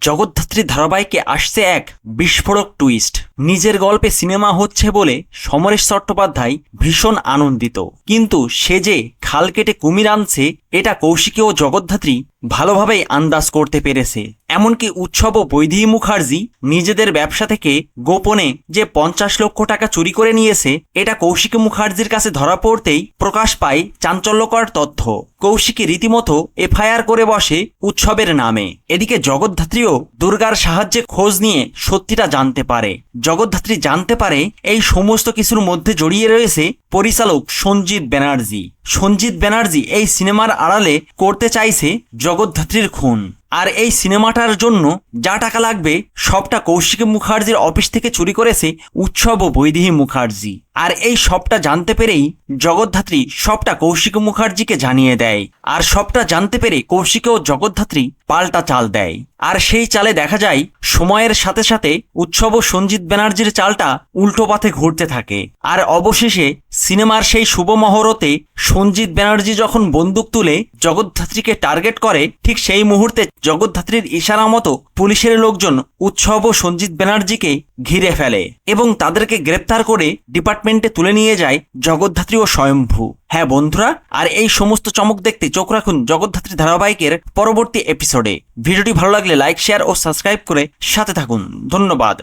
জগদ্ধাত্রী ধারাবাহিকে আসছে এক বিস্ফোরক টুইস্ট নিজের গল্পে সিনেমা হচ্ছে বলে সমরেশ চট্টোপাধ্যায় ভীষণ আনন্দিত। কিন্তু সে যে খাল কেটে কুমির আনছে, এটা কৌশিকী ও জগদ্ধাত্রী ভালোভাবেই আন্দাজ করতে পেরেছে। এমনকি উৎসব ও বৈদেহী মুখার্জি নিজেদের ব্যবসা থেকে গোপনে যে পঞ্চাশ লক্ষ টাকা চুরি করে নিয়েছে, এটা কৌশিকী মুখার্জির কাছে ধরা পড়তেই প্রকাশ পায় চাঞ্চল্যকর তথ্য। কৌশিকী রীতিমতো এফআইআর করে বসে উৎসবের নামে। এদিকে জগদ্ধাত্রীও দুর্গার সাহায্যে খোঁজ নিয়ে সত্যিটা জানতে পারে। জগদ্ধাত্রী জানতে পারে এই সমস্ত কিছুর মধ্যে জড়িয়ে রয়েছে পরিচালক সঞ্জিত ব্যানার্জি। সঞ্জিত ব্যানার্জি এই সিনেমার আড়ালে করতে চাইছে জগদ্ধাত্রীর খুন। আর এই সিনেমাটার জন্য যা টাকা লাগবে, সবটা কৌশিক মুখার্জির অফিস থেকে চুরি করেছে উৎসব ও বৈদেহী মুখার্জি। আর এই সবটা জানতে পেরেই জগদ্ধাত্রী সবটা কৌশিক মুখার্জিকে জানিয়ে দেয়। আর সবটা জানতে পেরে কৌশিক ও জগদ্ধাত্রী পাল্টা চাল দেয়। আর সেই চালে দেখা যায়, সময়ের সাথে সাথে উৎসব ও সঞ্জিত ব্যানার্জির চালটা উল্টো পথে ঘুরতে থাকে। আর অবশেষে সিনেমার সেই শুভ মহরতে সঞ্জিত ব্যানার্জি যখন বন্দুক তুলে জগদ্ধাত্রীকে টার্গেট করে, ঠিক সেই মুহূর্তে জগদ্ধাত্রীর ইশারা মতো পুলিশের লোকজন উৎসব ও সঞ্জিত ব্যানার্জিকে ঘিরে ফেলে এবং তাদেরকে গ্রেপ্তার করে ডিপার্টমেন্টে তুলে নিয়ে যায় জগদ্ধাত্রী ও স্বয়ম্ভু। হ্যাঁ বন্ধুরা, আর এই সমস্ত চমক দেখতে চোখ রাখুন জগদ্ধাত্রী ধারাবাহিকের পরবর্তী এপিসোডে ভিডিওটি ভালো লাগলে লাইক শেয়ার ও সাবস্ক্রাইব করে সাথে থাকুন। ধন্যবাদ।